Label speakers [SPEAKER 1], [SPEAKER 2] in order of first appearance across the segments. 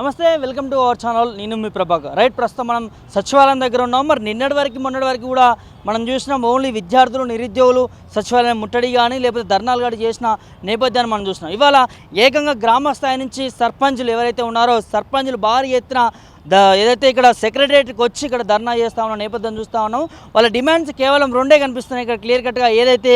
[SPEAKER 1] నమస్తే welcome to our channel. నేను మీ Prabhakar. Right ప్రస్తుతం మనం సచివాలయం దగ్గర ఉన్నాం. మరి నిన్నటి వరకు మొన్నటి వరకు కూడా మనం చూసినాం ఓన్లీ విద్యార్థులు నిరుద్యోగులు సచివాలయం ముట్టడి కానీ లేకపోతే ధర్నాలు కానీ చేసిన నేపథ్యాన్ని మనం చూసినాం. ఇవాళ ఏకంగా గ్రామ స్థాయి నుంచి సర్పంచులు ఎవరైతే ఉన్నారో సర్పంచులు భారీ ఎత్తున ద ఏదైతే ఇక్కడ సెక్రటరియట్కి వచ్చి ఇక్కడ ధర్నా చేస్తా ఉన్న నేపథ్యం చూస్తూ ఉన్నాం వాళ్ళ డిమాండ్స్ కేవలం రెండే కనిపిస్తున్నాయి. ఇక్కడ క్లియర్ కట్గా ఏదైతే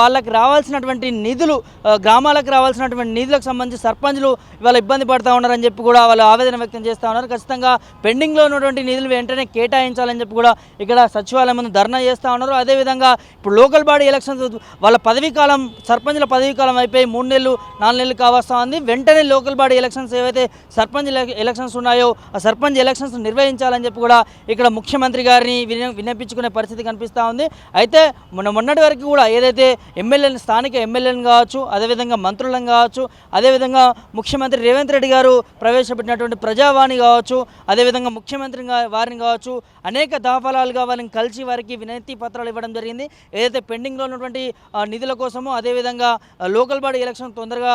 [SPEAKER 1] వాళ్ళకి రావాల్సినటువంటి నిధులు గ్రామాలకు రావాల్సినటువంటి నిధులకు సంబంధించి సర్పంచులు ఇవాళ ఇబ్బంది పడుతూ ఉన్నారని చెప్పి కూడా వాళ్ళు ఆవేదన వ్యక్తం చేస్తూ ఉన్నారు. ఖచ్చితంగా పెండింగ్లో ఉన్నటువంటి నిధులు వెంటనే కేటాయించాలని చెప్పి కూడా ఇక్కడ సచివాలయం ముందు ధర్నా చేస్తూ ఉన్నారు. అదేవిధంగా ఇప్పుడు లోకల్ బాడీ ఎలక్షన్స్ వాళ్ళ పదవీ కాలం సర్పంచుల పదవీ కాలం అయిపోయి మూడు నెలలు నాలుగు నెలలు కావస్తా ఉంది. వెంటనే లోకల్ బాడీ ఎలక్షన్స్ ఏవైతే సర్పంచ్ ఎలక్షన్స్ ఉన్నాయో సర్పంచ్ ఎలక్షన్స్ నిర్వహించాలని చెప్పి కూడా ఇక్కడ ముఖ్యమంత్రి గారిని విన విన్నపించుకునే పరిస్థితి కనిపిస్తూ ఉంది. అయితే మొన్న మొన్నటి వరకు కూడా ఏదైతే ఎమ్మెల్యేలు స్థానిక ఎమ్మెల్యేలను కావచ్చు అదేవిధంగా మంత్రులను కావచ్చు అదేవిధంగా ముఖ్యమంత్రి రేవంత్ రెడ్డి గారు ప్రవేశపెట్టినటువంటి ప్రజావాణి కావచ్చు అదేవిధంగా ముఖ్యమంత్రి వారిని కావచ్చు అనేక దాఫలాలుగా వారిని కలిసి వారికి వినతి పత్రాలు ఇవ్వడం జరిగింది. ఏదైతే పెండింగ్లో ఉన్నటువంటి నిధుల కోసము అదేవిధంగా లోకల్ బాడీ ఎలక్షన్ తొందరగా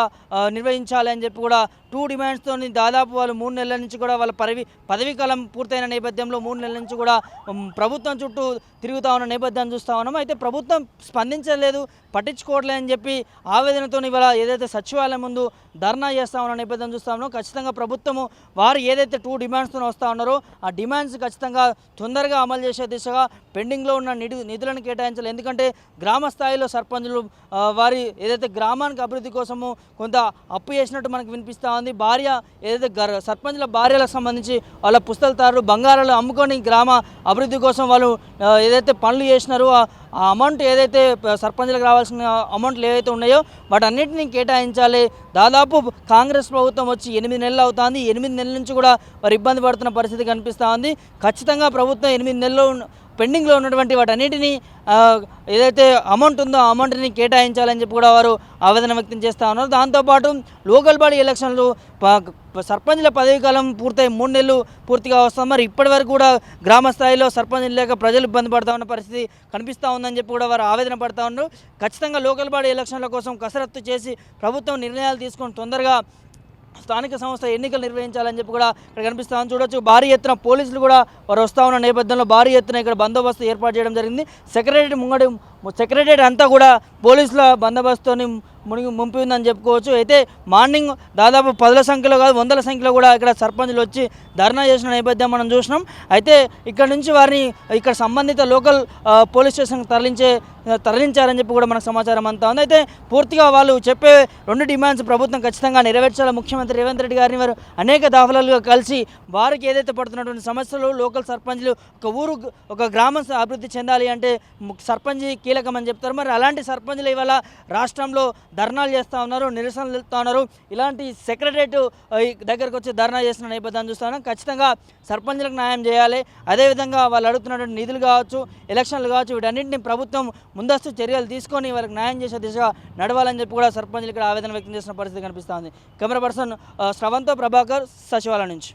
[SPEAKER 1] నిర్వహించాలి అని చెప్పి కూడా టూ డిమాండ్స్తో దాదాపు వాళ్ళు మూడు నెలల నుంచి కూడా వాళ్ళ పదవి పదవీకాలం పూర్తయిన నేపథ్యంలో మూడు నెలల నుంచి కూడా ప్రభుత్వం చుట్టూ తిరుగుతా ఉన్న నేపథ్యాన్ని చూస్తూ ఉన్నాం. అయితే ప్రభుత్వం స్పందించలేదు పట్టించుకోవట్లేదని అని చెప్పి ఆవేదనతో ఇవాళ ఏదైతే సచివాలయం ముందు ధర్నా చేస్తా ఉన్న నేపథ్యం చూస్తా ఉన్నాం. ఖచ్చితంగా ప్రభుత్వము వారు ఏదైతే టూ డిమాండ్స్తో వస్తూ ఉన్నారో ఆ డిమాండ్స్ ఖచ్చితంగా తొందరగా అమలు చేసే దిశగా పెండింగ్లో ఉన్న నిధు నిధులను కేటాయించాలి. ఎందుకంటే గ్రామ స్థాయిలో సర్పంచులు వారి ఏదైతే గ్రామానికి అభివృద్ధి కోసము కొంత అప్పు చేసినట్టు మనకు వినిపిస్తూ ఉంది. భార్య ఏదైతే గర్ సర్పంచుల భార్యలకు సంబంధించి వాళ్ళ పుస్తలతారులు బంగారాలు అమ్ముకొని గ్రామ అభివృద్ధి కోసం వాళ్ళు ఏదైతే పనులు చేసినారో ఆ అమౌంట్ ఏదైతే సర్పంచ్లకు సర్పంచులకు రావాల్సిన అమౌంట్లు ఏవైతే ఉన్నాయో వాటన్నిటిని కేటాయించాలి. దాదాపు కాంగ్రెస్ ప్రభుత్వం వచ్చి ఎనిమిది నెలలు అవుతుంది. ఎనిమిది నెలల నుంచి కూడా వారు ఇబ్బంది పడుతున్న పరిస్థితి కనిపిస్తూ ఉంది. ఖచ్చితంగా ప్రభుత్వం ఎనిమిది నెలల్లో పెండింగ్లో ఉన్నటువంటి వాటన్నిటిని ఏదైతే అమౌంట్ ఉందో ఆ అమౌంట్ని కేటాయించాలని చెప్పి కూడా వారు ఆవేదన వ్యక్తం చేస్తూ ఉన్నారు. దాంతోపాటు లోకల్ బాడీ ఎలక్షన్లు ప- సర్పంచ్ల పదవీ కాలం పూర్తయి మూడు నెలలు పూర్తిగా వస్తాం మరి ఇప్పటి వరకు కూడా గ్రామ స్థాయిలో సర్పంచ్ లేక ప్రజలు ఇబ్బంది పడతా ఉన్న పరిస్థితి కనిపిస్తూ ఉందని చెప్పి కూడా వారు ఆవేదన పడతా ఉన్నారు. ఖచ్చితంగా లోకల్ బాడీ ఎలక్షన్ల కోసం కసరత్తు చేసి ప్రభుత్వం నిర్ణయాలు తీసుకొని తొందరగా స్థానిక సంస్థ ఎన్నికలు నిర్వహించాలని చెప్పి కూడా ఇక్కడ కనిపిస్తా ఉంది. చూడొచ్చు భారీ ఎత్తున పోలీసులు కూడా వారు వస్తూ ఉన్న నేపథ్యంలో భారీ ఎత్తున ఇక్కడ బందోబస్తు ఏర్పాటు చేయడం జరిగింది. సెక్రటరీ ముంగడి సెక్రటరీ అంతా కూడా పోలీసుల బందోబస్తుని మునిగి ముంపి ఉందని చెప్పుకోవచ్చు. అయితే మార్నింగ్ దాదాపు పదుల సంఖ్యలో కాదు వందల సంఖ్యలో కూడా ఇక్కడ సర్పంచులు వచ్చి ధర్నా చేసిన నేపథ్యం మనం చూసినాం. అయితే ఇక్కడ నుంచి వారిని ఇక్కడ సంబంధిత లోకల్ పోలీస్ స్టేషన్కి తరలించే తరలించారని చెప్పి కూడా మనకు సమాచారం అంతా ఉంది. అయితే పూర్తిగా వాళ్ళు చెప్పే రెండు డిమాండ్స్ ప్రభుత్వం ఖచ్చితంగా నెరవేర్చాలి. ముఖ్యమంత్రి రేవంత్ రెడ్డి గారిని వారు అనేక దాఖలాలుగా కలిసి వారికి ఏదైతే పడుతున్నటువంటి సమస్యలు లోకల్ సర్పంచ్లు ఒక ఊరు ఒక గ్రామం అభివృద్ధి చెందాలి అంటే సర్పంచ్ కీలకమని చెప్తారు. మరి అలాంటి సర్పంచ్లు ఇవాళ రాష్ట్రంలో ధర్నాలు చేస్తూ ఉన్నారు నిరసనలు తెలుపుతా ఉన్నారు. ఇలాంటి సెక్రటరేట్ దగ్గరకు వచ్చి ధర్నా చేస్తున్న నేపథ్యాన్ని చూస్తా ఉన్నాం. ఖచ్చితంగా సర్పంచ్లకు న్యాయం చేయాలి. అదేవిధంగా వాళ్ళు అడుగుతున్నటువంటి నిధులు కావచ్చు ఎలక్షన్లు కావచ్చు వీటన్నింటిని ప్రభుత్వం ముందస్తు చర్యలు తీసుకొని వాళ్ళకి న్యాయం చేసే దిశగా నడవాలని చెప్పి కూడా సర్పంచ్లు ఇక్కడ ఆవేదన వ్యక్తం చేసిన పరిస్థితి కనిపిస్తోంది కెమెరా పర్సన్ శ్రవంతో ప్రభాకర్ సచివాలయం నుంచి.